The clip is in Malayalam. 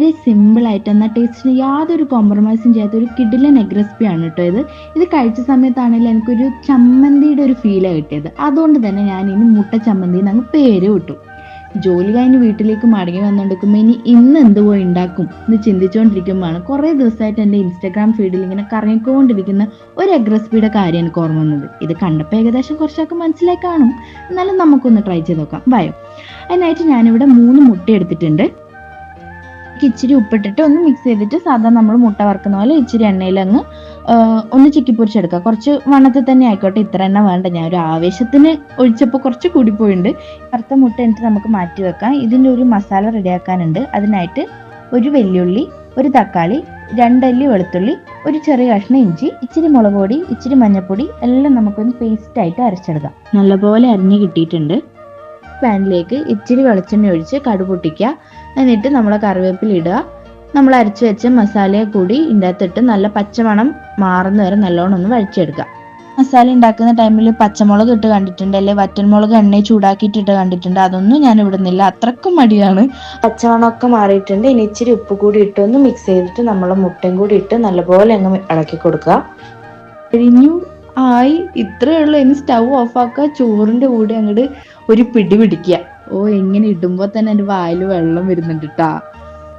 വളരെ സിമ്പിൾ ആയിട്ട് എന്നാൽ ടേസ്റ്റിന് യാതൊരു കോംപ്രമൈസും ചെയ്യാത്ത ഒരു കിഡിലൻ എഗ് റെസിപ്പിയാണ് കേട്ടോ ഇത്. ഇത് കഴിച്ച സമയത്താണെങ്കിലും എനിക്കൊരു ചമ്മന്തിയുടെ ഒരു ഫീലാണ് കിട്ടിയത്. അതുകൊണ്ട് തന്നെ ഞാൻ ഇനി മുട്ട ചമ്മന്തി അങ്ങ് പേര് വിട്ടു. ജോലി കഴിഞ്ഞ് വീട്ടിലേക്ക് മടങ്ങി വന്നുകൊണ്ടിരിക്കുമ്പോൾ ഇനി ഇന്ന് എന്ത് പോയി ഉണ്ടാക്കും എന്ന് ചിന്തിച്ചുകൊണ്ടിരിക്കുമ്പോഴാണ് കുറേ ദിവസമായിട്ട് എന്റെ ഇൻസ്റ്റാഗ്രാം ഫീഡിൽ ഇങ്ങനെ കറങ്ങിക്കൊണ്ടിരിക്കുന്ന ഒരു എഗ് റെസിപ്പിയുടെ കാര്യം എനിക്ക് ഓർമ്മ വന്നത്. ഇത് കണ്ടപ്പോൾ ഏകദേശം കുറച്ചൊക്കെ മനസ്സിലായി കാണും. എന്നാലും നമുക്കൊന്ന് ട്രൈ ചെയ്ത് നോക്കാം. ബയോ അതിനായിട്ട് ഞാനിവിടെ മൂന്ന് മുട്ട എടുത്തിട്ടുണ്ട്. ഇതിലേക്ക് ഇച്ചിരി ഉപ്പിട്ടിട്ട് ഒന്ന് മിക്സ് ചെയ്തിട്ട് സാധാരണ നമ്മൾ മുട്ട വറക്കുന്ന പോലെ ഇച്ചിരി എണ്ണയിൽ അങ്ങ് ഒന്ന് ചിക്കി പൊരിച്ചെടുക്കുക. കുറച്ച് വണ്ണത്തിൽ തന്നെ ആയിക്കോട്ടെ ഇത്ര എണ്ണ വേണ്ട. ഞാൻ ഒരു ആവേശത്തിന് ഒഴിച്ചപ്പോൾ കുറച്ച് കൂടിപ്പോയിട്ടുണ്ട് വറുത്ത മുട്ട എന്നിട്ട് നമുക്ക് മാറ്റി വെക്കാം. ഇതിന്റെ ഒരു മസാല റെഡിയാക്കാനുണ്ട്. അതിനായിട്ട് ഒരു വെല്ലുള്ളി ഒരു തക്കാളി രണ്ടല്ലി വെളുത്തുള്ളി ഒരു ചെറിയ കഷ്ണം ഇഞ്ചി ഇച്ചിരി മുളക് പൊടി ഇച്ചിരി മഞ്ഞൾപ്പൊടി എല്ലാം നമുക്കൊന്ന് പേസ്റ്റ് ആയിട്ട് അരച്ചെടുക്കാം. നല്ലപോലെ അരിഞ്ഞ് കിട്ടിയിട്ടുണ്ട്. പാനിലേക്ക് ഇച്ചിരി വെളിച്ചെണ്ണ ഒഴിച്ച് കടു പൊട്ടിക്കുക. എന്നിട്ട് നമ്മൾ കറിവേപ്പില ഇടുക. നമ്മൾ അരച്ചു വെച്ച മസാലയെ കൂടി ഇതിനകത്തിട്ട് നല്ല പച്ചമണം മാറുന്ന വരെ നല്ലോണം ഒന്ന് വഴിച്ചെടുക്കുക മസാല ഉണ്ടാക്കുന്ന ടൈമിൽ പച്ചമുളക് ഇട്ട് കണ്ടിട്ടുണ്ട് അല്ലെ? വറ്റൻമുളക് എണ്ണ ചൂടാക്കിയിട്ടിട്ട് കണ്ടിട്ടുണ്ട്. അതൊന്നും ഞാൻ ഇടുന്നില്ല. അത്രക്കും മടിയാണ്. പച്ചമണമൊക്കെ മാറിയിട്ടുണ്ട്. ഇനി ഇച്ചിരി ഉപ്പ് കൂടി ഇട്ട് ഒന്ന് മിക്സ് ചെയ്തിട്ട് നമ്മൾ മുട്ടയും കൂടി ഇട്ട് നല്ലപോലെ അങ്ങ് ഇളക്കി കൊടുക്കുക. കഴിഞ്ഞു. ആയി. ഇത്രയേ ഉള്ളൂ. ഇനി സ്റ്റൗ ഓഫാക്കുക ചോറിന്റെ കൂടെ അങ്ങോട്ട് ഒരു പിടി പിടിക്കുക. ഓ എങ്ങനെ ഇടുമ്പോ തന്നെ എന്റെ വായിൽ വെള്ളം വരുന്നുണ്ട് കേട്ടാ